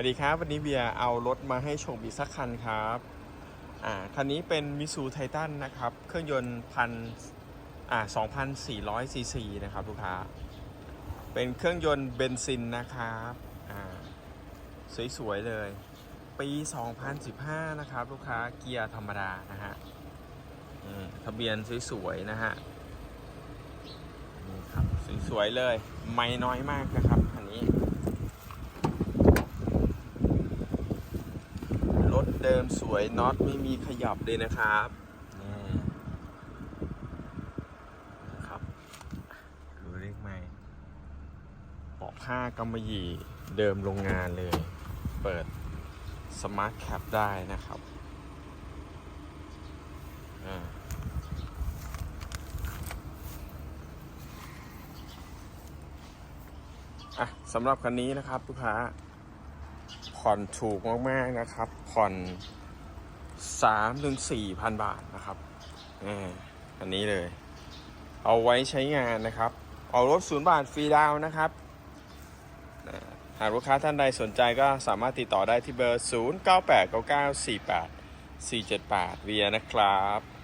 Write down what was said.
วัสดีครับ วันนี้เบียร์เอารถมาให้ชมอีกสักคันครับอ่าคันนี้เป็นมิสูไททันนะครับ เครื่องยนต์พันอ่า2,400ซีซีนะครับลูกค้า เป็นเครื่องยนต์เบนซินนะครับอ่าสวยๆเลย ปี 2015 นะครับ ลูกค้าเกียร์ธรรมดานะฮะทะเบียนสวยๆนะฮะนี่ครับสวยๆเลย ไม่น้อยมากนะครับคันนี้ รถ เดิมสวยน็อตไม่มีขยับเลยนะครับนี่นะครับดูเลขไหมเบาะผ้ากำมะหยี่เดิมโรงงานเลย เปิดสมาร์ทแคปได้นะครับอ่าอะสำหรับคันนี้นะครับลูกค้า ผ่อนถูกมากๆนะครับ ผ่อน3ถึง4,000บาทนะครับอันนี้เลย เอาไว้ใช้งานนะครับ เอารถศูนย์บาทฟรีดาวนะครับหากลูกค้าท่านใดสนใจก็สามารถติดต่อได้ที่เบอร์ 0989948478 เวียนะครับ